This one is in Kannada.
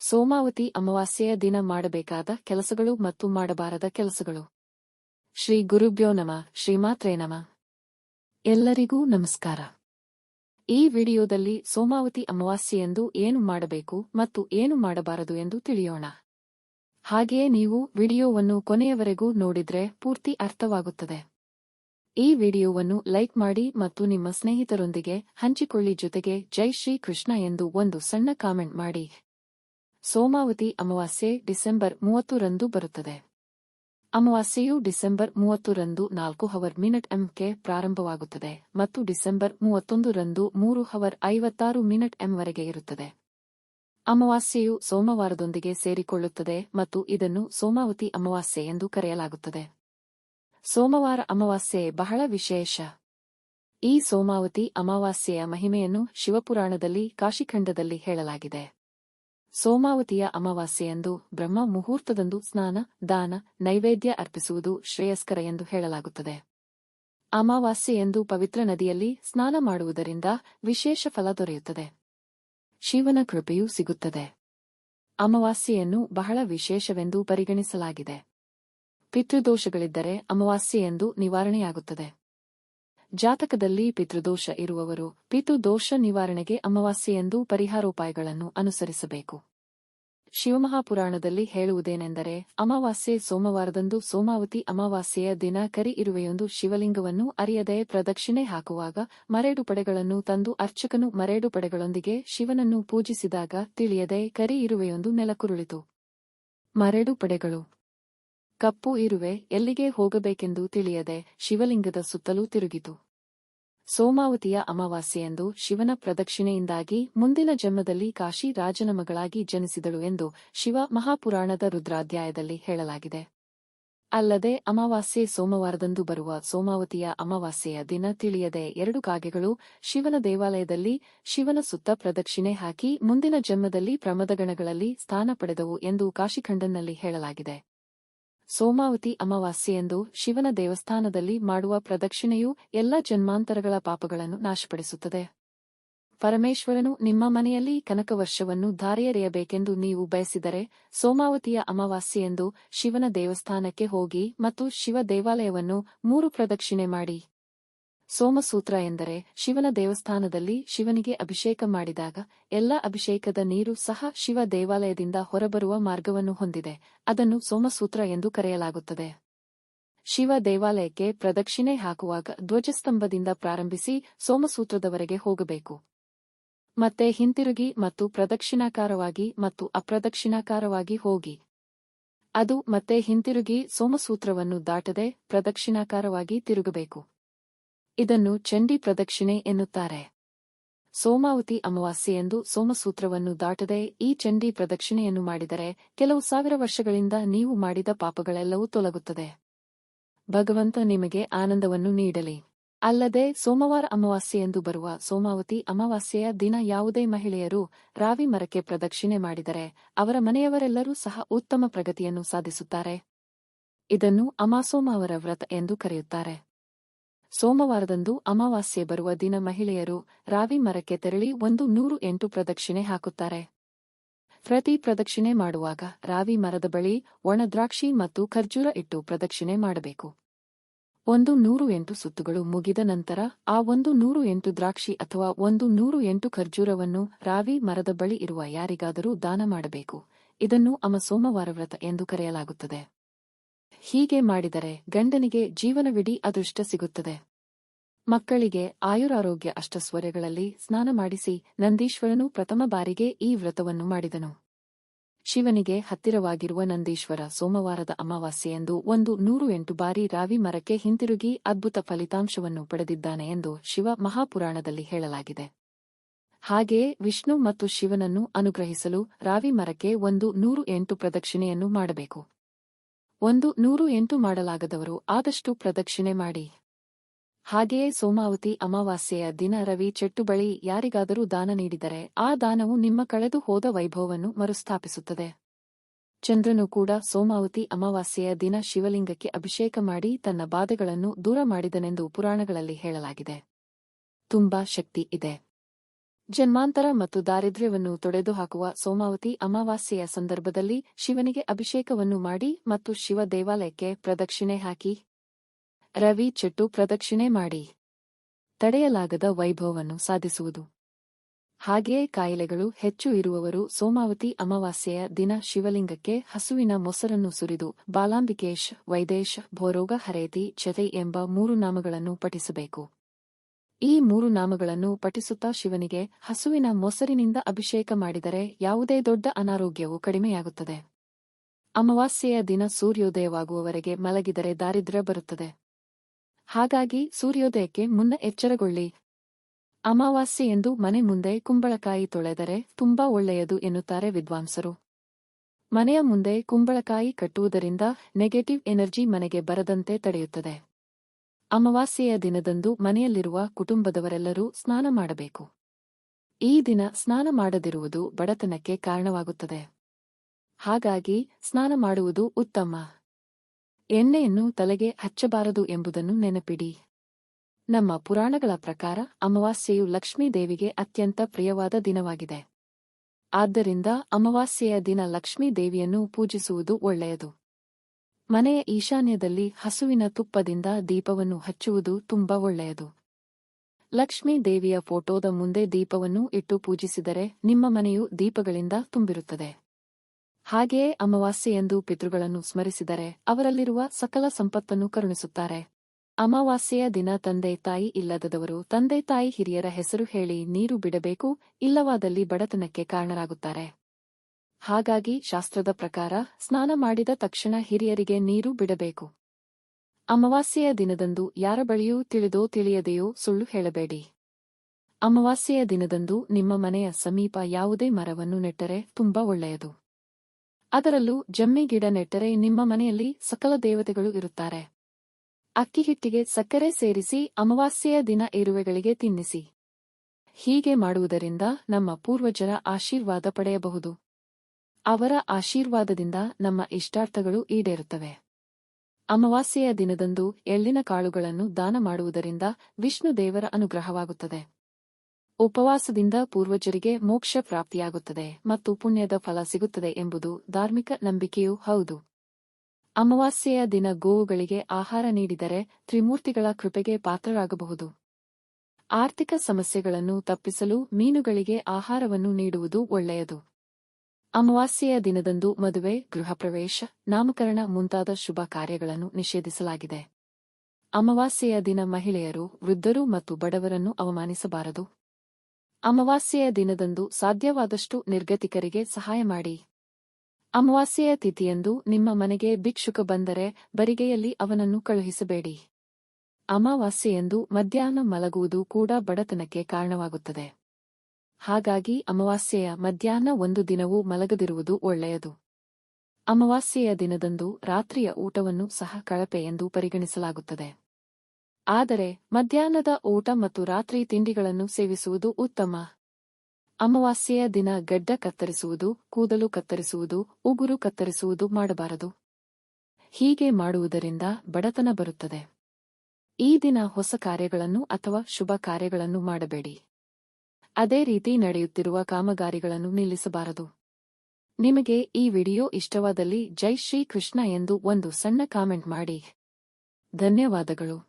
ಸೋಮಾವತಿ ಅಮಾವಾಸ್ಯೆಯ ದಿನ ಮಾಡಬೇಕಾದ ಕೆಲಸಗಳು ಮತ್ತು ಮಾಡಬಾರದ ಕೆಲಸಗಳು. ಶ್ರೀ ಗುರುಭ್ಯೋ ನಮ, ಶ್ರೀಮಾತ್ರೇ ನಮ. ಎಲ್ಲರಿಗೂ ನಮಸ್ಕಾರ. ಈ ವಿಡಿಯೋದಲ್ಲಿ ಸೋಮಾವತಿ ಅಮಾವಾಸ್ಯೆಯೆಂದು ಏನು ಮಾಡಬೇಕು ಮತ್ತು ಏನು ಮಾಡಬಾರದು ಎಂದು ತಿಳಿಯೋಣ. ಹಾಗೆಯೇ ನೀವು ವಿಡಿಯೋವನ್ನು ಕೊನೆಯವರೆಗೂ ನೋಡಿದ್ರೆ ಪೂರ್ತಿ ಅರ್ಥವಾಗುತ್ತದೆ. ಈ ವಿಡಿಯೋವನ್ನು ಲೈಕ್ ಮಾಡಿ ಮತ್ತು ನಿಮ್ಮ ಸ್ನೇಹಿತರೊಂದಿಗೆ ಹಂಚಿಕೊಳ್ಳಿ ಜೊತೆಗೆ ಜೈ ಶ್ರೀ ಕೃಷ್ಣ ಎಂದು ಒಂದು ಸಣ್ಣ ಕಾಮೆಂಟ್ ಮಾಡಿ. ಸೋಮಾವತಿ ಅಮಾವಾಸ್ಯೆ ಡಿಸೆಂಬರ್ ಮೂವತ್ತರಂದು ಬರುತ್ತದೆ. ಅಮಾವಾಸ್ಯೆಯು ಡಿಸೆಂಬರ್ ಮೂವತ್ತರಂದು ನಾಲ್ಕು ಹವರ್ ಮಿನಿಟ್ ಎಂಗೆ ಪ್ರಾರಂಭವಾಗುತ್ತದೆ ಮತ್ತು ಡಿಸೆಂಬರ್ ಮೂವತ್ತೊಂದರಂದು ಮೂರು ಹವರ್ ಐವತ್ತಾರು ಮಿನಿಟ್ ಎಂವರೆಗೆ ಇರುತ್ತದೆ. ಅಮಾವಾಸ್ಯೆಯು ಸೋಮವಾರದೊಂದಿಗೆ ಸೇರಿಕೊಳ್ಳುತ್ತದೆ ಮತ್ತು ಇದನ್ನು ಸೋಮಾವತಿ ಅಮಾವಾಸ್ಯೆ ಎಂದು ಕರೆಯಲಾಗುತ್ತದೆ. ಸೋಮವಾರ ಅಮಾವಾಸ್ಯೆ ಬಹಳ ವಿಶೇಷ. ಈ ಸೋಮಾವತಿ ಅಮಾವಾಸ್ಯೆಯ ಮಹಿಮೆಯನ್ನು ಶಿವಪುರಾಣದಲ್ಲಿ ಕಾಶಿಖಂಡದಲ್ಲಿ ಹೇಳಲಾಗಿದೆ. ಸೋಮಾವತಿಯ ಅಮಾವಾಸ್ಯೆಯಂದು ಬ್ರಹ್ಮ ಮುಹೂರ್ತದಂದು ಸ್ನಾನ, ದಾನ, ನೈವೇದ್ಯ ಅರ್ಪಿಸುವುದು ಶ್ರೇಯಸ್ಕರ ಎಂದು ಹೇಳಲಾಗುತ್ತದೆ. ಅಮಾವಾಸ್ಯೆಯಂದು ಪವಿತ್ರ ನದಿಯಲ್ಲಿ ಸ್ನಾನ ಮಾಡುವುದರಿಂದ ವಿಶೇಷ ಫಲ ದೊರೆಯುತ್ತದೆ. ಶಿವನ ಕೃಪೆಯೂ ಸಿಗುತ್ತದೆ. ಅಮಾವಾಸ್ಯೆಯನ್ನು ಬಹಳ ವಿಶೇಷವೆಂದು ಪರಿಗಣಿಸಲಾಗಿದೆ. ಪಿತೃದೋಷಗಳಿದ್ದರೆ ಅಮಾವಾಸ್ಯೆಯೆಂದು ನಿವಾರಣೆಯಾಗುತ್ತದೆ. ಜಾತಕದಲ್ಲಿ ಪಿತೃದೋಷ ಇರುವವರು ಪಿತೃದೋಷ ನಿವಾರಣೆಗೆ ಅಮಾವಾಸ್ಯೆಯಂದು ಪರಿಹಾರೋಪಾಯಗಳನ್ನು ಅನುಸರಿಸಬೇಕು. ಶಿವಮಹಾಪುರಾಣದಲ್ಲಿ ಹೇಳುವುದೇನೆಂದರೆ, ಅಮಾವಾಸ್ಯೆ ಸೋಮವಾರದಂದು ಸೋಮಾವತಿ ಅಮಾವಾಸ್ಯೆಯ ದಿನ ಕರಿ ಇರುವೆಯೊಂದು ಶಿವಲಿಂಗವನ್ನು ಅರಿಯದೆ ಪ್ರದಕ್ಷಿಣೆ ಹಾಕುವಾಗ ಮರೇಡು ಪಡೆಗಳನ್ನು ತಂದು ಅರ್ಚಕನು ಮರೇಡು ಪಡೆಗಳೊಂದಿಗೆ ಶಿವನನ್ನು ಪೂಜಿಸಿದಾಗ ತಿಳಿಯದೆ ಕರಿ ಇರುವೆಯೊಂದು ನೆಲಕುರುಳಿತು. ಮರೇಡು ಪಡೆಗಳು. ಕಪ್ಪು ಇರುವೆ ಎಲ್ಲಿಗೆ ಹೋಗಬೇಕೆಂದು ತಿಳಿಯದೆ ಶಿವಲಿಂಗದ ಸುತ್ತಲೂ ತಿರುಗಿತು. ಸೋಮಾವತಿಯ ಅಮಾವಾಸ್ಯೆಯೆಂದು ಶಿವನ ಪ್ರದಕ್ಷಿಣೆಯಿಂದಾಗಿ ಮುಂದಿನ ಜನ್ಮದಲ್ಲಿ ಕಾಶಿ ರಾಜನ ಮಗಳಾಗಿ ಜನಿಸಿದಳು ಎಂದು ಶಿವ ಮಹಾಪುರಾಣದ ರುದ್ರಾಧ್ಯಾಯದಲ್ಲಿ ಹೇಳಲಾಗಿದೆ. ಅಲ್ಲದೆ ಅಮಾವಾಸ್ಯೆ ಸೋಮವಾರದಂದು ಬರುವ ಸೋಮಾವತಿಯ ಅಮಾವಾಸ್ಯೆಯ ದಿನ ತಿಳಿಯದೆ ಎರಡು ಕಾಗೆಗಳು ಶಿವನ ದೇವಾಲಯದಲ್ಲಿ ಶಿವನ ಸುತ್ತ ಪ್ರದಕ್ಷಿಣೆ ಹಾಕಿ ಮುಂದಿನ ಜನ್ಮದಲ್ಲಿ ಪ್ರಮದಗಣಗಳಲ್ಲಿ ಸ್ಥಾನ ಪಡೆದವು ಎಂದು ಕಾಶಿಖಂಡನ್ನಲ್ಲಿ ಹೇಳಲಾಗಿದೆ. ಸೋಮಾವತಿ ಅಮಾವಾಸ್ಯೆಯೆಂದು ಶಿವನ ದೇವಸ್ಥಾನದಲ್ಲಿ ಮಾಡುವ ಪ್ರದಕ್ಷಿಣೆಯು ಎಲ್ಲ ಜನ್ಮಾಂತರಗಳ ಪಾಪಗಳನ್ನು ನಾಶಪಡಿಸುತ್ತದೆ. ಪರಮೇಶ್ವರನು ನಿಮ್ಮ ಮನೆಯಲ್ಲಿ ಕನಕವರ್ಷವನ್ನು ಧಾರೆಯರೆಯಬೇಕೆಂದು ನೀವು ಬಯಸಿದರೆ ಸೋಮಾವತಿಯ ಅಮಾವಾಸ್ಯೆಯೆಂದು ಶಿವನ ದೇವಸ್ಥಾನಕ್ಕೆ ಹೋಗಿ ಮತ್ತು ಶಿವ ದೇವಾಲಯವನ್ನು ಮೂರು ಪ್ರದಕ್ಷಿಣೆ ಮಾಡಿ. ಸೋಮಸೂತ್ರ ಎಂದರೆ ಶಿವನ ದೇವಸ್ಥಾನದಲ್ಲಿ ಶಿವನಿಗೆ ಅಭಿಷೇಕ ಮಾಡಿದಾಗ ಎಲ್ಲ ಅಭಿಷೇಕದ ನೀರು ಸಹ ಶಿವ ದೇವಾಲಯದಿಂದ ಹೊರಬರುವ ಮಾರ್ಗವನ್ನು ಹೊಂದಿದೆ. ಅದನ್ನು ಸೋಮಸೂತ್ರ ಎಂದು ಕರೆಯಲಾಗುತ್ತದೆ. ಶಿವ ದೇವಾಲಯಕ್ಕೆ ಪ್ರದಕ್ಷಿಣೆ ಹಾಕುವಾಗ ಧ್ವಜಸ್ತಂಭದಿಂದ ಪ್ರಾರಂಭಿಸಿ ಸೋಮಸೂತ್ರದವರೆಗೆ ಹೋಗಬೇಕು. ಮತ್ತೆ ಹಿಂತಿರುಗಿ ಮತ್ತು ಪ್ರದಕ್ಷಿಣಾಕಾರವಾಗಿ ಮತ್ತು ಅಪ್ರದಕ್ಷಿಣಾಕಾರವಾಗಿ ಹೋಗಿ. ಅದು ಮತ್ತೆ ಹಿಂತಿರುಗಿ ಸೋಮಸೂತ್ರವನ್ನು ದಾಟದೆ ಪ್ರದಕ್ಷಿಣಾಕಾರವಾಗಿ ತಿರುಗಬೇಕು. ಇದನ್ನು ಚಂಡಿ ಪ್ರದಕ್ಷಿಣೆ ಎನ್ನುತ್ತಾರೆ. ಸೋಮಾವತಿ ಅಮಾವಾಸ್ಯೆಯೆಂದು ಸೋಮಸೂತ್ರವನ್ನು ದಾಟದೆ ಈ ಚಂಡಿ ಪ್ರದಕ್ಷಿಣೆಯನ್ನು ಮಾಡಿದರೆ ಕೆಲವು ಸಾವಿರ ವರ್ಷಗಳಿಂದ ನೀವು ಮಾಡಿದ ಪಾಪಗಳೆಲ್ಲವೂ ತೊಲಗುತ್ತದೆ. ಭಗವಂತ ನಿಮಗೆ ಆನಂದವನ್ನು ನೀಡಲಿ. ಅಲ್ಲದೆ ಸೋಮವಾರ ಅಮಾವಾಸ್ಯೆಯೆಂದು ಬರುವ ಸೋಮಾವತಿ ಅಮಾವಾಸ್ಯೆಯ ದಿನ ಯಾವುದೇ ಮಹಿಳೆಯರು ರಾವಿ ಮರಕ್ಕೆ ಪ್ರದಕ್ಷಿಣೆ ಮಾಡಿದರೆ ಅವರ ಮನೆಯವರೆಲ್ಲರೂ ಸಹ ಉತ್ತಮ ಪ್ರಗತಿಯನ್ನು ಸಾಧಿಸುತ್ತಾರೆ. ಇದನ್ನು ಅಮಾಸೋಮಾವರ ವ್ರತ ಎಂದು ಕರೆಯುತ್ತಾರೆ. ಸೋಮವಾರದಂದು ಅಮಾವಾಸ್ಯೆ ಬರುವ ದಿನ ಮಹಿಳೆಯರು ರಾವಿ ಮರಕ್ಕೆ ತೆರಳಿ ಒಂದು ನೂರು ಎಂಟು ಪ್ರದಕ್ಷಿಣೆ ಹಾಕುತ್ತಾರೆ. ಪ್ರತಿ ಪ್ರದಕ್ಷಿಣೆ ಮಾಡುವಾಗ ರಾವಿ ಮರದ ಬಳಿ ಒಣ ದ್ರಾಕ್ಷಿ ಮತ್ತು ಖರ್ಜೂರ ಇಟ್ಟು ಪ್ರದಕ್ಷಿಣೆ ಮಾಡಬೇಕು. ಒಂದು ನೂರು ಎಂಟು ಸುತ್ತುಗಳು ಮುಗಿದ ನಂತರ ಆ ಒಂದು ನೂರು ಎಂಟು ದ್ರಾಕ್ಷಿ ಅಥವಾ ಒಂದು ನೂರು ಎಂಟು ಖರ್ಜೂರವನ್ನು ರಾವಿ ಮರದ ಬಳಿ ಇರುವ ಯಾರಿಗಾದರೂ ದಾನ ಮಾಡಬೇಕು. ಇದನ್ನು ಅಮ ಸೋಮವಾರ ವ್ರತ ಎಂದು ಕರೆಯಲಾಗುತ್ತದೆ. ಹೀಗೆ ಮಾಡಿದರೆ ಗಂಡನಿಗೆ ಜೀವನವಿಡೀ ಅದೃಷ್ಟ ಸಿಗುತ್ತದೆ. ಮಕ್ಕಳಿಗೆ ಆಯುರಾರೋಗ್ಯ ಅಷ್ಟಸ್ವರ್ಯಗಳಲ್ಲಿ ಸ್ನಾನ ಮಾಡಿಸಿ ನಂದೀಶ್ವರನು ಪ್ರಥಮ ಬಾರಿಗೆ ಈ ವ್ರತವನ್ನು ಮಾಡಿದನು. ಶಿವನಿಗೆ ಹತ್ತಿರವಾಗಿರುವ ನಂದೀಶ್ವರ ಸೋಮವಾರದ ಅಮಾವಾಸ್ಯೆಯೆಂದು ಒಂದು ನೂರು ಎಂಟು ಬಾರಿ ರಾವಿ ಮರಕ್ಕೆ ಹಿಂತಿರುಗಿ ಅದ್ಭುತ ಫಲಿತಾಂಶವನ್ನು ಪಡೆದಿದ್ದಾನೆ ಎಂದು ಶಿವ ಮಹಾಪುರಾಣದಲ್ಲಿ ಹೇಳಲಾಗಿದೆ. ಹಾಗೆಯೇ ವಿಷ್ಣು ಮತ್ತು ಶಿವನನ್ನು ಅನುಗ್ರಹಿಸಲು ರಾವಿ ಮರಕ್ಕೆ ಒಂದು ನೂರು ಎಂಟು ಪ್ರದಕ್ಷಿಣೆಯನ್ನು ಮಾಡಬೇಕು. ಒಂದು ನೂರು ಎಂಟು ಮಾಡಲಾಗದವರು ಆದಷ್ಟು ಪ್ರದಕ್ಷಿಣೆ ಮಾಡಿ. ಹಾಗೆಯೇ ಸೋಮಾವತಿ ಅಮಾವಾಸ್ಯೆಯ ದಿನ ರವಿ ಚೆಟ್ಟು ಬಳಿ ಯಾರಿಗಾದರೂ ದಾನ ನೀಡಿದರೆ ಆ ದಾನವು ನಿಮ್ಮ ಕಳೆದು ಹೋದ ವೈಭವವನ್ನು ಮರುಸ್ಥಾಪಿಸುತ್ತದೆ. ಚಂದ್ರನು ಕೂಡ ಸೋಮಾವತಿ ಅಮಾವಾಸ್ಯೆಯ ದಿನ ಶಿವಲಿಂಗಕ್ಕೆ ಅಭಿಷೇಕ ಮಾಡಿ ತನ್ನ ಬಾಧೆಗಳನ್ನು ದೂರ ಮಾಡಿದನೆಂದು ಪುರಾಣಗಳಲ್ಲಿ ಹೇಳಲಾಗಿದೆ. ತುಂಬಾ ಶಕ್ತಿ ಇದೆ. ಜನ್ಮಾಂತರ ಮತ್ತು ದಾರಿದ್ರ್ಯವನ್ನು ತೊಡೆದುಹಾಕುವ ಸೋಮಾವತಿ ಅಮಾವಾಸ್ಯೆಯ ಸಂದರ್ಭದಲ್ಲಿ ಶಿವನಿಗೆ ಅಭಿಷೇಕವನ್ನು ಮಾಡಿ ಮತ್ತು ಶಿವ ದೇವಾಲಯಕ್ಕೆ ಪ್ರದಕ್ಷಿಣೆ ಹಾಕಿ. ರವಿ ಚೆಟ್ಟು ಪ್ರದಕ್ಷಿಣೆ ಮಾಡಿ. ತಡೆಯಲಾಗದ ವೈಭವವನ್ನು ಸಾಧಿಸುವುದು. ಹಾಗೆಯೇ ಕಾಯಿಲೆಗಳು ಹೆಚ್ಚು ಇರುವವರು ಸೋಮಾವತಿ ಅಮಾವಾಸ್ಯೆಯ ದಿನ ಶಿವಲಿಂಗಕ್ಕೆ ಹಸುವಿನ ಮೊಸರನ್ನು ಸುರಿದು ಬಾಲಾಂಬಿಕೇಶ್, ವೈದೇಶ್, ಭೋರೋಗ ಹರೇತಿ ಚತೈ ಎಂಬ ಮೂರು ನಾಮಗಳನ್ನು ಪಠಿಸಬೇಕು. ಈ ಮೂರು ನಾಮಗಳನ್ನು ಪಠಿಸುತ್ತಾ ಶಿವನಿಗೆ ಹಸುವಿನ ಮೊಸರಿನಿಂದ ಅಭಿಷೇಕ ಮಾಡಿದರೆ ಯಾವುದೇ ದೊಡ್ಡ ಅನಾರೋಗ್ಯವು ಕಡಿಮೆಯಾಗುತ್ತದೆ. ಅಮಾವಾಸ್ಯೆಯ ದಿನ ಸೂರ್ಯೋದಯವಾಗುವವರೆಗೆ ಮಲಗಿದರೆ ದಾರಿದ್ರ್ಯ ಬರುತ್ತದೆ. ಹಾಗಾಗಿ ಸೂರ್ಯೋದಯಕ್ಕೆ ಮುನ್ನ ಎಚ್ಚರಗೊಳ್ಳಿ. ಅಮಾವಾಸ್ಯೆ ಎಂದು ಮನೆ ಮುಂದೆ ಕುಂಬಳಕಾಯಿ ತೊಳೆದರೆ ತುಂಬಾ ಒಳ್ಳೆಯದು ಎನ್ನುತ್ತಾರೆ ವಿದ್ವಾಂಸರು. ಮನೆಯ ಮುಂದೆ ಕುಂಬಳಕಾಯಿ ಕಟ್ಟುವುದರಿಂದ ನೆಗೆಟಿವ್ ಎನರ್ಜಿ ಮನೆಗೆ ಬರದಂತೆ ತಡೆಯುತ್ತದೆ. ಅಮಾವಾಸ್ಯೆಯ ದಿನದಂದು ಮನೆಯಲ್ಲಿರುವ ಕುಟುಂಬದವರೆಲ್ಲರೂ ಸ್ನಾನ ಮಾಡಬೇಕು. ಈ ದಿನ ಸ್ನಾನ ಮಾಡದಿರುವುದು ಬಡತನಕ್ಕೆ ಕಾರಣವಾಗುತ್ತದೆ. ಹಾಗಾಗಿ ಸ್ನಾನ ಮಾಡುವುದು ಉತ್ತಮ. ಎಣ್ಣೆಯನ್ನು ತಲೆಗೆ ಹಚ್ಚಬಾರದು ಎಂಬುದನ್ನು ನೆನಪಿಡಿ. ನಮ್ಮ ಪುರಾಣಗಳ ಪ್ರಕಾರ ಅಮಾವಾಸ್ಯೆಯು ಲಕ್ಷ್ಮೀದೇವಿಗೆ ಅತ್ಯಂತ ಪ್ರಿಯವಾದ ದಿನವಾಗಿದೆ. ಆದ್ದರಿಂದ ಅಮಾವಾಸ್ಯೆಯ ದಿನ ಲಕ್ಷ್ಮೀದೇವಿಯನ್ನು ಪೂಜಿಸುವುದು ಒಳ್ಳೆಯದು. ಮನೆಯ ಈಶಾನ್ಯದಲ್ಲಿ ಹಸುವಿನ ತುಪ್ಪದಿಂದ ದೀಪವನ್ನು ಹಚ್ಚುವುದು ತುಂಬಾ ಒಳ್ಳೆಯದು. ಲಕ್ಷ್ಮೀ ದೇವಿಯ ಫೋಟೋದ ಮುಂದೆ ದೀಪವನ್ನು ಇಟ್ಟು ಪೂಜಿಸಿದರೆ ನಿಮ್ಮ ಮನೆಯು ದೀಪಗಳಿಂದ ತುಂಬಿರುತ್ತದೆ. ಹಾಗೆಯೇ ಅಮಾವಾಸ್ಯೆಯೆಂದು ಪಿತೃಗಳನ್ನು ಸ್ಮರಿಸಿದರೆ ಅವರಲ್ಲಿರುವ ಸಕಲ ಸಂಪತ್ತನ್ನು ಕರುಣಿಸುತ್ತಾರೆ. ಅಮಾವಾಸ್ಯೆಯ ದಿನ ತಂದೆ ತಾಯಿ ಇಲ್ಲದವರು ತಂದೆ ತಾಯಿ ಹಿರಿಯರ ಹೆಸರು ಹೇಳಿ ನೀರು ಬಿಡಬೇಕು, ಇಲ್ಲವಾದಲ್ಲಿ ಬಡತನಕ್ಕೆ ಕಾರಣರಾಗುತ್ತಾರೆ. ಹಾಗಾಗಿ ಶಾಸ್ತ್ರದ ಪ್ರಕಾರ ಸ್ನಾನ ಮಾಡಿದ ತಕ್ಷಣ ಹಿರಿಯರಿಗೆ ನೀರು ಬಿಡಬೇಕು. ಅಮಾವಾಸ್ಯೆಯ ದಿನದಂದು ಯಾರ ಬಳಿಯೂ ತಿಳಿದೋ ತಿಳಿಯದೆಯೋ ಸುಳ್ಳು ಹೇಳಬೇಡಿ. ಅಮಾವಾಸ್ಯೆಯ ದಿನದಂದು ನಿಮ್ಮ ಮನೆಯ ಸಮೀಪ ಯಾವುದೇ ಮರವನ್ನು ನೆಟ್ಟರೆ ತುಂಬಾ ಒಳ್ಳೆಯದು. ಅದರಲ್ಲೂ ಜಮ್ಮಿ ಗಿಡ ನೆಟ್ಟರೆ ನಿಮ್ಮ ಮನೆಯಲ್ಲಿ ಸಕಲ ದೇವತೆಗಳು ಇರುತ್ತಾರೆ. ಅಕ್ಕಿ ಹಿಟ್ಟಿಗೆ ಸಕ್ಕರೆ ಸೇರಿಸಿ ಅಮಾವಾಸ್ಯೆಯ ದಿನ ಇರುವೆಗಳಿಗೆ ತಿನ್ನಿಸಿ. ಹೀಗೆ ಮಾಡುವುದರಿಂದ ನಮ್ಮ ಪೂರ್ವಜರ ಆಶೀರ್ವಾದ ಪಡೆಯಬಹುದು. ಅವರ ಆಶೀರ್ವಾದದಿಂದ ನಮ್ಮ ಇಷ್ಟಾರ್ಥಗಳು ಈಡೇರುತ್ತವೆ. ಅಮಾವಾಸ್ಯೆಯ ದಿನದಂದು ಎಳ್ಳಿನ ಕಾಳುಗಳನ್ನು ದಾನ ಮಾಡುವುದರಿಂದ ವಿಷ್ಣು ದೇವರ ಅನುಗ್ರಹವಾಗುತ್ತದೆ. ಉಪವಾಸದಿಂದ ಪೂರ್ವಜರಿಗೆ ಮೋಕ್ಷ ಪ್ರಾಪ್ತಿಯಾಗುತ್ತದೆ ಮತ್ತು ಪುಣ್ಯದ ಫಲ ಸಿಗುತ್ತದೆ ಎಂಬುದು ಧಾರ್ಮಿಕ ನಂಬಿಕೆಯೂ ಹೌದು. ಅಮಾವಾಸ್ಯೆಯ ದಿನ ಗೋವುಗಳಿಗೆ ಆಹಾರ ನೀಡಿದರೆ ತ್ರಿಮೂರ್ತಿಗಳ ಕೃಪೆಗೆ ಪಾತ್ರರಾಗಬಹುದು. ಆರ್ಥಿಕ ಸಮಸ್ಯೆಗಳನ್ನು ತಪ್ಪಿಸಲು ಮೀನುಗಳಿಗೆ ಆಹಾರವನ್ನು ನೀಡುವುದು ಒಳ್ಳೆಯದು. ಅಮಾವಾಸ್ಯೆಯ ದಿನದಂದು ಮದುವೆ ಗೃಹಪ್ರವೇಶ ನಾಮಕರಣ ಮುಂತಾದ ಶುಭ ಕಾರ್ಯಗಳನ್ನು ನಿಷೇಧಿಸಲಾಗಿದೆ. ಅಮಾವಾಸ್ಯೆಯ ದಿನ ಮಹಿಳೆಯರು, ವೃದ್ಧರು ಮತ್ತು ಬಡವರನ್ನು ಅವಮಾನಿಸಬಾರದು. ಅಮಾವಾಸ್ಯೆಯ ದಿನದಂದು ಸಾಧ್ಯವಾದಷ್ಟು ನಿರ್ಗತಿಕರಿಗೆ ಸಹಾಯ ಮಾಡಿ. ಅಮಾವಾಸ್ಯೆಯ ತಿಥಿಯಂದು ನಿಮ್ಮ ಮನೆಗೆ ಭಿಕ್ಷುಕ ಬಂದರೆ ಬರಿಗೆಯಲ್ಲಿ ಅವನನ್ನು ಕಳುಹಿಸಬೇಡಿ. ಅಮಾವಾಸ್ಯೆಯಂದು ಮಧ್ಯಾಹ್ನ ಮಲಗುವುದು ಕೂಡ ಬಡತನಕ್ಕೆ ಕಾರಣವಾಗುತ್ತದೆ. ಹಾಗಾಗಿ ಅಮಾವಾಸ್ಯೆಯ ಮಧ್ಯಾಹ್ನ ಒಂದು ದಿನವೂ ಮಲಗದಿರುವುದು ಒಳ್ಳೆಯದು. ಅಮಾವಾಸ್ಯೆಯ ದಿನದಂದು ರಾತ್ರಿಯ ಊಟವನ್ನು ಸಹ ಕಳಪೆ ಎಂದು ಪರಿಗಣಿಸಲಾಗುತ್ತದೆ. ಆದರೆ ಮಧ್ಯಾಹ್ನದ ಊಟ ಮತ್ತು ರಾತ್ರಿ ತಿಂಡಿಗಳನ್ನು ಸೇವಿಸುವುದು ಉತ್ತಮ. ಅಮಾವಾಸ್ಯೆಯ ದಿನ ಗಡ್ಡ ಕತ್ತರಿಸುವುದು, ಕೂದಲು ಕತ್ತರಿಸುವುದು, ಉಗುರು ಕತ್ತರಿಸುವುದು ಮಾಡಬಾರದು. ಹೀಗೆ ಮಾಡುವುದರಿಂದ ಬಡತನ ಬರುತ್ತದೆ. ಈ ದಿನ ಹೊಸ ಕಾರ್ಯಗಳನ್ನು ಅಥವಾ ಶುಭ ಕಾರ್ಯಗಳನ್ನು ಮಾಡಬೇಡಿ. ಅದೇ ರೀತಿ ನಡೆಯುತ್ತಿರುವ ಕಾಮಗಾರಿಗಳನ್ನು ನಿಲ್ಲಿಸಬಾರದು. ನಿಮಗೆ ಈ ವಿಡಿಯೋ ಇಷ್ಟವಾದಲ್ಲಿ ಜೈ ಶ್ರೀ ಕೃಷ್ಣ ಎಂದು ಒಂದು ಸಣ್ಣ ಕಾಮೆಂಟ್ ಮಾಡಿ. ಧನ್ಯವಾದಗಳು.